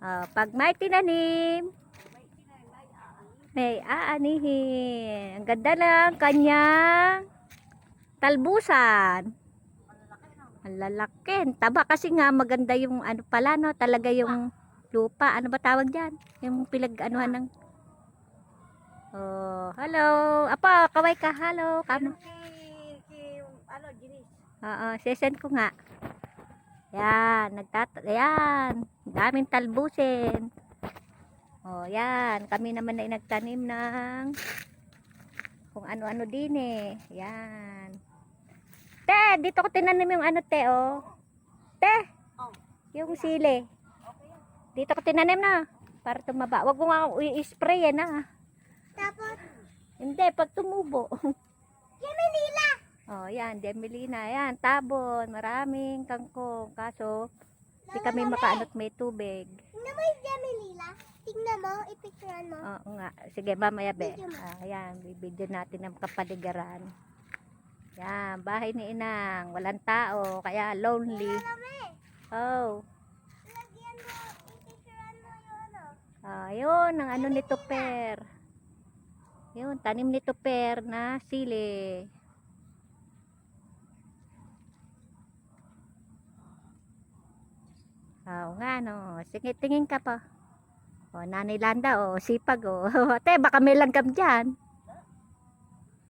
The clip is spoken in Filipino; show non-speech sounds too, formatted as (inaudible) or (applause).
Oh, pag may tinanim, may aanihin. Ang ganda lang kanyang talbusan. Ang lalaki. Taba kasi nga maganda yung ano pala no, talaga yung lupa. Ano ba tawag diyan? Yung pinag-anuhan ng Oh, hello. Apa, kaway ka. Hello. Kamo. Ano. Oo, sesend ko nga. Yan, nagtat yan. Daming talbusin. Oh, yan. Kami naman ay nagtanim ng kung ano-ano din eh. Yan. Te, dito ko tinanim yung ano, te, oh. Te, Oh. yung sili. Dito ko tinanim na. Para tumaba. Huwag mo nga i-spray yan, ah. Tapos, Hindi, pag tumubo. (laughs) Manila. Oh, yan, Demelina, yan, tabon, maraming kangkong. Kaso, di kami makaanot may tubig. Tingnan mo yung Jamilila. Tingnan mo, ipicturean mo. Oo nga, sige, mamaya be. Ah, yan, bibidyo natin ang kapaligiran. Yan, bahay ni Inang, walang tao, kaya lonely. Oh, Lagyan mo, ipicturean mo yung ano. ah, yun, ang ano nito per. Yun, tanim nito per na sili. Oo nga, no. Sige, tingin ka pa. O, Nanay Landa, o, sipag, o. (laughs) Te, baka may langgam dyan.